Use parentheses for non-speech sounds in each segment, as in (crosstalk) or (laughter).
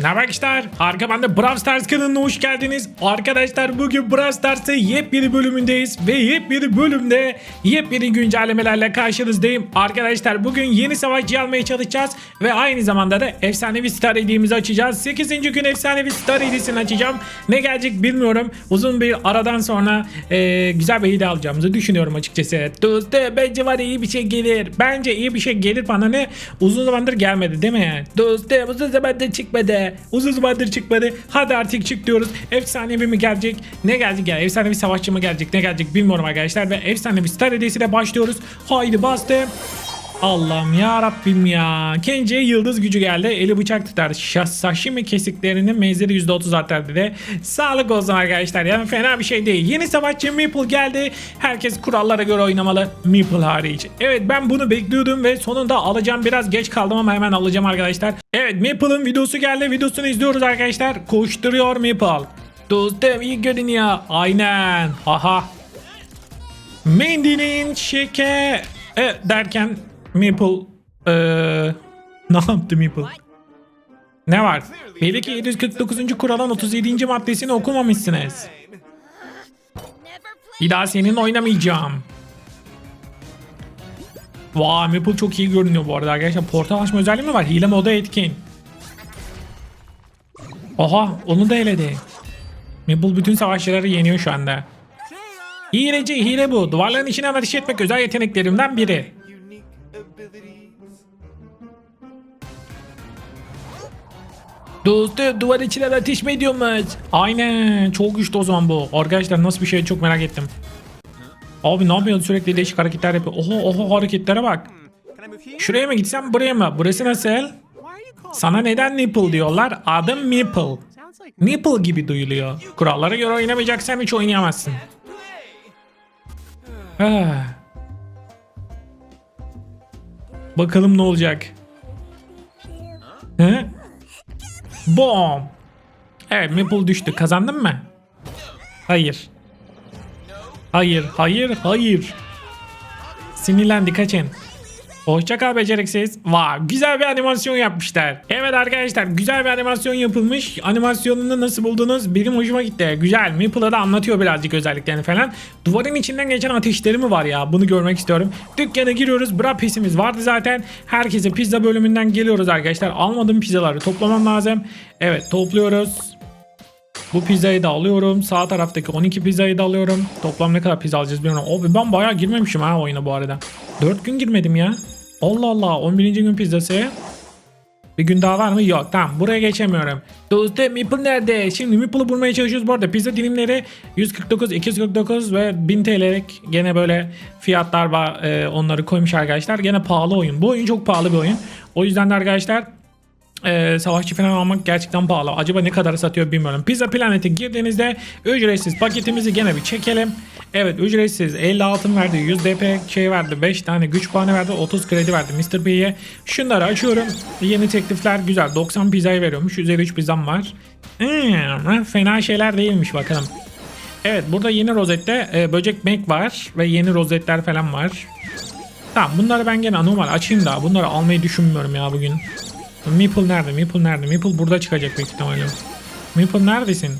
Ne haber arkadaşlar? Arka bende Brawl Stars kanalına hoş geldiniz. Arkadaşlar bugün Brawl Stars'ın yepyeni bölümündeyiz. Ve yepyeni bölümde yepyeni güncellemelerle karşınızdayım. Arkadaşlar bugün yeni savaşçı almaya çalışacağız. Ve aynı zamanda da efsanevi star hediyemizi açacağız. 8. gün efsanevi star hediyesini açacağım. Ne gelecek bilmiyorum. Uzun bir aradan sonra eee, güzel bir hediye alacağımızı düşünüyorum açıkçası. Dostum bence var iyi bir şey gelir. Bence iyi bir şey gelir bana ne? Uzun zamandır gelmedi değil mi? Dostum uzun zamandır çıkmadı. Uzun zamandır çıkmadı. Hadi artık çık diyoruz. Efsanevi mi gelecek? Ne gelecek ya? Efsanevi savaşçı mı gelecek? Ne gelecek bilmiyorum arkadaşlar. Ve efsanevi star hediyesiyle başlıyoruz. Haydi bastım. Allah'ım ya Rabbim ya. Kenji'ye yıldız gücü geldi. Eli bıçak tutar. Şa- Sashimi kesiklerinin menzili %30 artar dedi. Sağlık olsun arkadaşlar. Yani fena bir şey değil. Yeni savaşçı Meeple geldi. Herkes kurallara göre oynamalı. Meeple hariç. Evet ben bunu bekliyordum ve sonunda alacağım. Biraz geç kaldım ama hemen alacağım arkadaşlar. Evet Meeple'ın videosu geldi. Videosunu izliyoruz arkadaşlar. Koşturuyor Meeple. Dostum iyi görünüyor. Aynen. Haha. Mendy'nin şeke e, derken Maple eee ne yaptı Maple? Ne var? Belli ki 749. kuralın 37. maddesini okumamışsınız. Bir daha seninle oynamayacağım. Vay Maple çok iyi görünüyor bu arada arkadaşlar. Portal açma özelliği mi var? Hile moda etkin. Oha onu da eledi. Maple bütün savaşçıları yeniyor şu anda. Hileci hile bu. Duvarların içine ateş etmek özel yeteneklerimden biri. Dostum duvar içine ateş mi ediyormuş? Aynen çok güçlü o zaman bu. Arkadaşlar nasıl bir şey çok merak ettim. Abi ne yapıyorsun sürekli değişik hareketler yapıyor. Oho oho hareketlere bak. Şuraya mı gitsem buraya mı? Burası nasıl? Sana neden nipple diyorlar? Adım like Nipple gibi duyuluyor. Kurallara göre oynamayacaksan hiç oynayamazsın. Ah. Bakalım ne olacak. He? Bom. Evet Meeple düştü. Kazandın mı? Hayır. Hayır, hayır, hayır. Sinirlendi kaçın. Hoşça beceriksiz. Vay güzel bir animasyon yapmışlar. Evet arkadaşlar güzel bir animasyon yapılmış. Animasyonunu nasıl buldunuz? Benim hoşuma gitti. Güzel. Maple'a da anlatıyor birazcık özelliklerini falan. Duvarın içinden geçen ateşleri mi var ya? Bunu görmek istiyorum. Dükkana giriyoruz. Bra pesimiz vardı zaten. Herkese pizza bölümünden geliyoruz arkadaşlar. Almadığım pizzaları toplamam lazım. Evet topluyoruz. Bu pizzayı da alıyorum. Sağ taraftaki 12 pizzayı da alıyorum. Toplam ne kadar pizza alacağız bilmiyorum. Abi ben bayağı girmemişim ha oyuna bu arada. 4 gün girmedim ya. Allah Allah 11. gün pizzası. Bir gün daha var mı? Yok tamam buraya geçemiyorum. Dostum Meeple nerede? Şimdi Meeple'ı bulmaya çalışıyoruz bu arada. Pizza dilimleri 149, 249 ve 1000 TL'lik gene böyle fiyatlar var. e, onları koymuş arkadaşlar. Gene pahalı oyun. Bu oyun çok pahalı bir oyun. O yüzden de arkadaşlar ee, savaşçı falan almak gerçekten pahalı. Acaba ne kadar satıyor bilmiyorum. Pizza Planet'e girdiğinizde ücretsiz paketimizi gene bir çekelim. Evet ücretsiz 50 altın verdi, 100 DP şey verdi, 5 tane güç puanı verdi, 30 kredi verdi Mr. P'ye. Şunları açıyorum. Yeni teklifler güzel. 90 pizzayı veriyormuş. 153 pizzam var. Hmm, fena şeyler değilmiş bakalım. Evet burada yeni rozette e, böcek mek var ve yeni rozetler falan var. Tamam bunları ben gene normal açayım da bunları almayı düşünmüyorum ya bugün. Meeple nerede? Meeple nerede? Meeple burada çıkacak büyük ihtimalle. Meeple neredesin?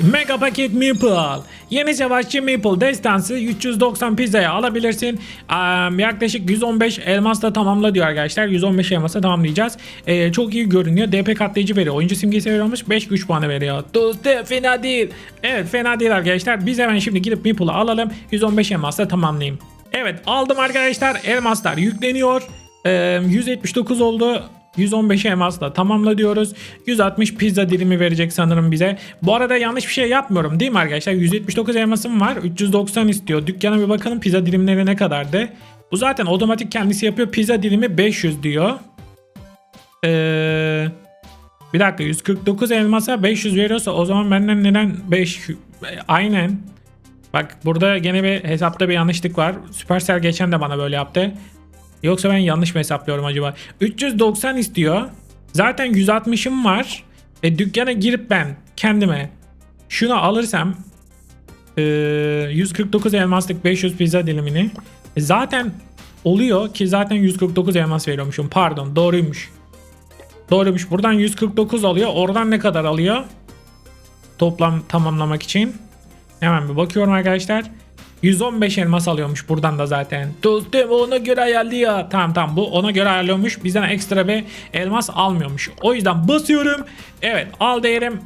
Mega paket Meeple. Yeni savaşçı Meeple destansı 390 pizzaya alabilirsin. Am, yaklaşık 115 elmasla tamamla diyor arkadaşlar. 115 elmasla tamamlayacağız. Ee, çok iyi görünüyor. DP katlayıcı veriyor. Oyuncu simgesi veriyormuş. 5 güç puanı veriyor. Dostum fena değil. Evet fena değil arkadaşlar. Biz hemen şimdi gidip Meeple'ı alalım. 115 elmasla tamamlayayım. Evet aldım arkadaşlar. Elmaslar yükleniyor. Ee, 179 oldu. 115 elmasla tamamla diyoruz. 160 pizza dilimi verecek sanırım bize. Bu arada yanlış bir şey yapmıyorum değil mi arkadaşlar? 179 elmasım var. 390 istiyor. Dükkana bir bakalım pizza dilimleri ne kadardı. Bu zaten otomatik kendisi yapıyor. Pizza dilimi 500 diyor. Ee, bir dakika 149 elmasa 500 veriyorsa o zaman benden neden 5 aynen. Bak burada gene bir hesapta bir yanlışlık var. Supercell geçen de bana böyle yaptı. Yoksa ben yanlış mı hesaplıyorum acaba? 390 istiyor. Zaten 160'ım var. E dükkana girip ben kendime şunu alırsam e, 149 elmaslık 500 pizza dilimini e, zaten oluyor ki zaten 149 elmas veriyormuşum. Pardon doğruymuş. Doğruymuş. Buradan 149 alıyor. Oradan ne kadar alıyor? Toplam tamamlamak için. Hemen bir bakıyorum arkadaşlar. 115 elmas alıyormuş buradan da zaten. Dostum ona göre ayarlıyor. Tamam tamam bu ona göre ayarlıyormuş. Bizden ekstra bir elmas almıyormuş. O yüzden basıyorum. Evet al değerim.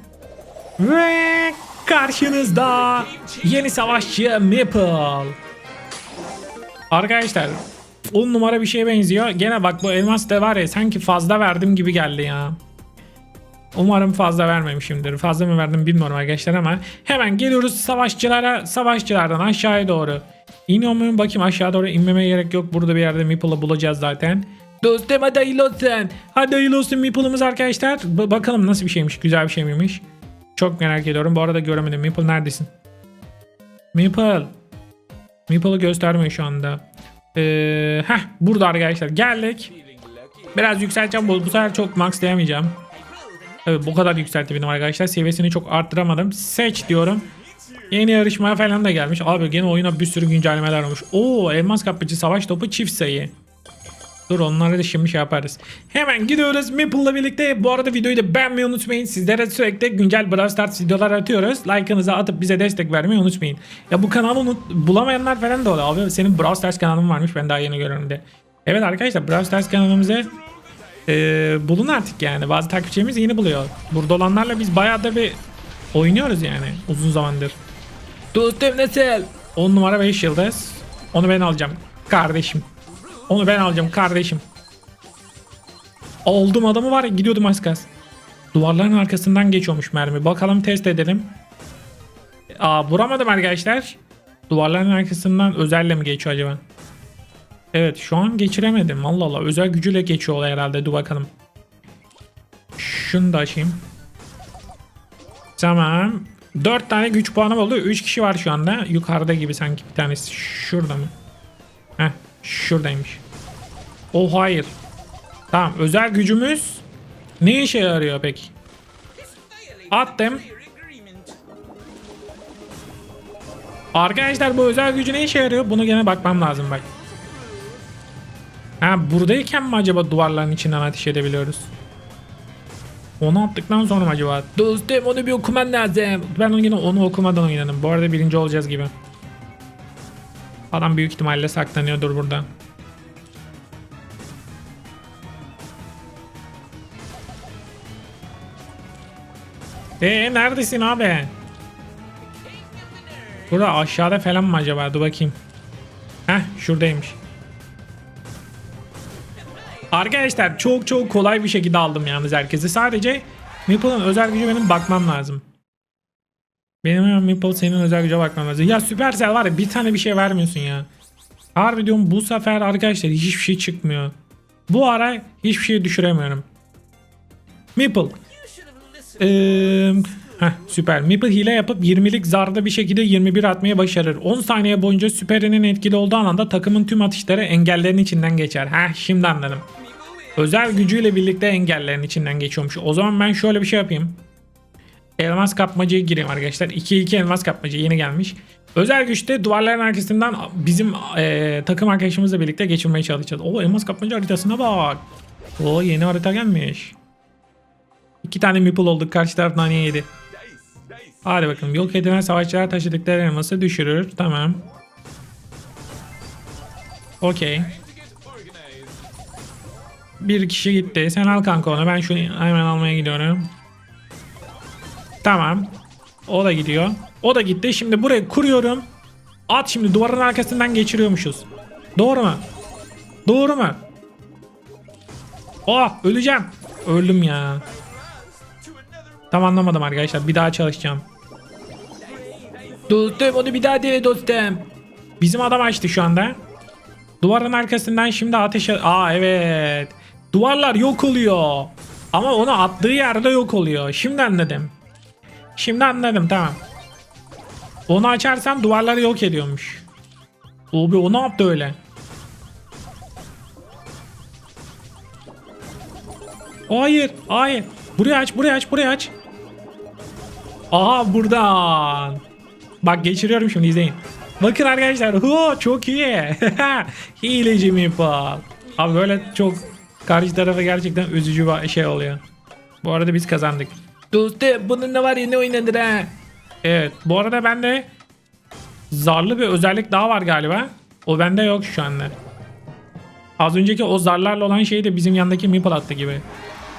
Ve karşınızda yeni savaşçı Maple. Arkadaşlar 10 numara bir şeye benziyor. Gene bak bu elmas da var ya sanki fazla verdim gibi geldi ya. Umarım fazla vermemişimdir. Fazla mı verdim bilmiyorum arkadaşlar ama hemen geliyoruz savaşçılara. Savaşçılardan aşağıya doğru. İniyor muyum? Bakayım aşağı doğru inmeme gerek yok. Burada bir yerde Meeple'ı bulacağız zaten. Dostum hadi hayırlı olsun. Hadi hayırlı olsun Meeple'ımız arkadaşlar. B- bakalım nasıl bir şeymiş. Güzel bir şey miymiş? Çok merak ediyorum. Bu arada göremedim. Meeple neredesin? Meeple. Meeple'ı göstermiyor şu anda. Ee, heh burada arkadaşlar geldik. Biraz yükselteceğim. Bu, sefer çok maxlayamayacağım. Evet bu kadar yükseltebildim arkadaşlar. Seviyesini çok arttıramadım. Seç diyorum. Yeni yarışmaya falan da gelmiş. Abi gene oyuna bir sürü güncellemeler olmuş. Oo elmas kapıcı savaş topu çift sayı. Dur onları da şimdi şey yaparız. Hemen gidiyoruz Maple'la birlikte. Bu arada videoyu da beğenmeyi unutmayın. Sizlere sürekli güncel Brawl Stars videolar atıyoruz. Like'ınızı atıp bize destek vermeyi unutmayın. Ya bu kanalı unut bulamayanlar falan da oluyor. Abi senin Brawl Stars kanalın varmış ben daha yeni görüyorum de. Evet arkadaşlar Brawl Stars kanalımızı ee, bulun artık yani. Bazı takipçilerimiz yeni buluyor. Burada olanlarla biz bayağı da bir oynuyoruz yani uzun zamandır. Dostum nasıl? 10 numara 5 yıldız. Onu ben alacağım kardeşim. Onu ben alacağım kardeşim. Aldım adamı var ya gidiyordum az kas. Duvarların arkasından geçiyormuş mermi. Bakalım test edelim. Aa vuramadım arkadaşlar. Duvarların arkasından özelle mi geçiyor acaba? Evet şu an geçiremedim. Allah Allah özel gücüyle geçiyor herhalde. Dur bakalım. Şunu da açayım. Tamam. 4 tane güç puanı oldu. 3 kişi var şu anda. Yukarıda gibi sanki bir tanesi. Şurada mı? Heh şuradaymış. Oh hayır. Tamam özel gücümüz ne işe yarıyor peki? Attım. Arkadaşlar bu özel gücü ne işe yarıyor? Bunu gene bakmam lazım bak. Ha buradayken mi acaba duvarların içinden ateş edebiliyoruz? Onu attıktan sonra mı acaba? Dostum onu bir okuman lazım. Ben onu yine onu okumadan oynadım. Bu arada birinci olacağız gibi. Adam büyük ihtimalle saklanıyordur burada. Eee neredesin abi? Burada aşağıda falan mı acaba? Dur bakayım. Heh şuradaymış. Arkadaşlar çok çok kolay bir şekilde aldım yalnız herkesi. Sadece Meeple'ın özel gücü benim bakmam lazım. Benim Meeple senin özel güce bakmam lazım. Ya Supercell var ya bir tane bir şey vermiyorsun ya. Harbi diyorum bu sefer arkadaşlar hiçbir şey çıkmıyor. Bu ara hiçbir şey düşüremiyorum. Meeple. Ee, heh, süper. Meeple hile yapıp 20'lik zarda bir şekilde 21 atmayı başarır. 10 saniye boyunca süperinin etkili olduğu alanda takımın tüm atışları engellerin içinden geçer. Heh şimdi anladım. Özel gücüyle birlikte engellerin içinden geçiyormuş. O zaman ben şöyle bir şey yapayım. Elmas kapmacaya gireyim arkadaşlar. 2-2 elmas kapmaca yeni gelmiş. Özel güçte duvarların arkasından bizim eee, takım arkadaşımızla birlikte geçirmeye çalışacağız. O elmas kapmaca haritasına bak. O yeni harita gelmiş. İki tane meeple olduk. Karşı taraf nane yedi. Hadi bakalım. Yok edilen savaşçılar taşıdıkları elması düşürür. Tamam. Okey. Bir kişi gitti. Sen al kanka onu. Ben şunu hemen almaya gidiyorum. Tamam. O da gidiyor. O da gitti. Şimdi buraya kuruyorum. At şimdi duvarın arkasından geçiriyormuşuz. Doğru mu? Doğru mu? Oh öleceğim. Öldüm ya. Tam anlamadım arkadaşlar. Bir daha çalışacağım. Dostum onu bir daha dene dostum. Bizim adam açtı şu anda. Duvarın arkasından şimdi ateşe... Aa evet. Duvarlar yok oluyor. Ama onu attığı yerde yok oluyor. Şimdi anladım. Şimdi anladım tamam. Onu açarsam duvarları yok ediyormuş. Abi o ne yaptı öyle? Hayır, hayır. Burayı aç, burayı aç, burayı aç. Aha buradan. Bak geçiriyorum şimdi izleyin. Bakın arkadaşlar. Ho, çok iyi. (laughs) Hileci Meeple. Abi böyle çok Karşı tarafa gerçekten üzücü bir şey oluyor. Bu arada biz kazandık. Dostum bununla var ya ne oynanır ha. Evet bu arada bende zarlı bir özellik daha var galiba. O bende yok şu anda. Az önceki o zarlarla olan şey de bizim yandaki Meeple attı gibi.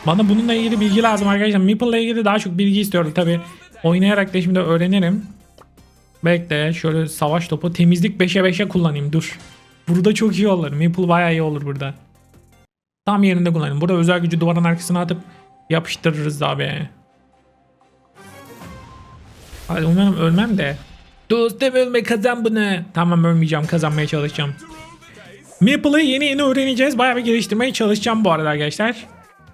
Bana bununla ilgili bilgi lazım arkadaşlar. Meeple ile ilgili daha çok bilgi istiyorum tabi. Oynayarak da şimdi öğrenirim. Bekle şöyle savaş topu temizlik 5'e 5'e kullanayım dur. Burada çok iyi olur. Meeple bayağı iyi olur burada. Tam yerinde kullanayım. Burada özel gücü duvarın arkasına atıp yapıştırırız abi. Hadi umarım ölmem de. Dostum ölme kazan bunu. Tamam ölmeyeceğim kazanmaya çalışacağım. Maple'ı yeni yeni öğreneceğiz. Bayağı bir geliştirmeye çalışacağım bu arada arkadaşlar.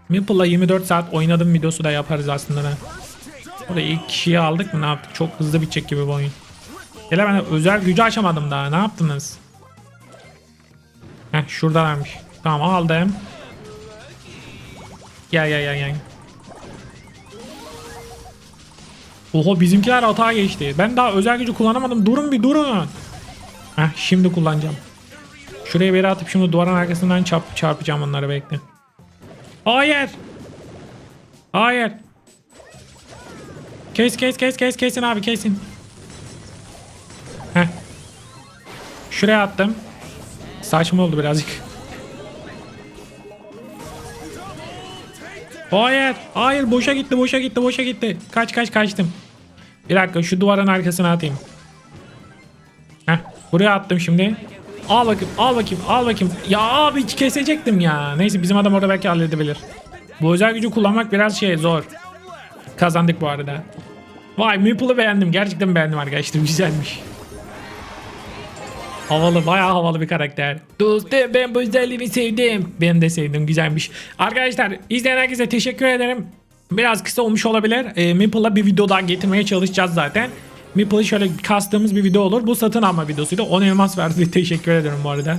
Maple'la 24 saat oynadım videosu da yaparız aslında. da. İlk kişiyi aldık mı ne yaptık? Çok hızlı bitecek gibi bu oyun. Hele ben özel gücü açamadım daha. Ne yaptınız? Heh şuradalarmış. Tamam aldım. Gel gel gel gel. Oho bizimkiler hata geçti. Ben daha özel gücü kullanamadım. Durun bir durun. Heh şimdi kullanacağım. Şuraya bir atıp şimdi duvarın arkasından çarp çarpacağım onları bekle. Hayır. Hayır. Kes kes kes kes kesin abi kesin. Heh. Şuraya attım. Saçma oldu birazcık. Hayır. Hayır boşa gitti boşa gitti boşa gitti. Kaç kaç kaçtım. Bir dakika şu duvarın arkasına atayım. Heh, buraya attım şimdi. Al bakayım, al bakayım, al bakayım. Ya abi hiç kesecektim ya. Neyse bizim adam orada belki halledebilir. Bu özel gücü kullanmak biraz şey zor. Kazandık bu arada. Vay Meeple'ı beğendim. Gerçekten beğendim arkadaşlar. (laughs) Güzelmiş. Havalı, bayağı havalı bir karakter. Dostum ben bu özelliğini sevdim. Ben de sevdim, güzelmiş. Arkadaşlar izleyen herkese teşekkür ederim. Biraz kısa olmuş olabilir. E, Meeple'a bir video daha getirmeye çalışacağız zaten. Meeple'ı şöyle kastığımız bir video olur. Bu satın alma videosuydu. 10 elmas verdi. (laughs) Teşekkür ederim bu arada.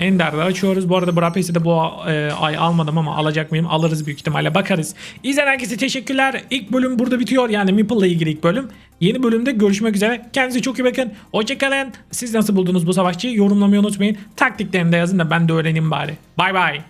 Ender'de açıyoruz. Bu arada Brapes'i de bu e, ay almadım ama alacak mıyım? Alırız büyük ihtimalle bakarız. İzleyen herkese teşekkürler. İlk bölüm burada bitiyor. Yani Meeple ile ilgili ilk bölüm. Yeni bölümde görüşmek üzere. Kendinize çok iyi bakın. Hoşçakalın. Siz nasıl buldunuz bu savaşçıyı? Yorumlamayı unutmayın. Taktiklerini de yazın da ben de öğreneyim bari. Bay bay.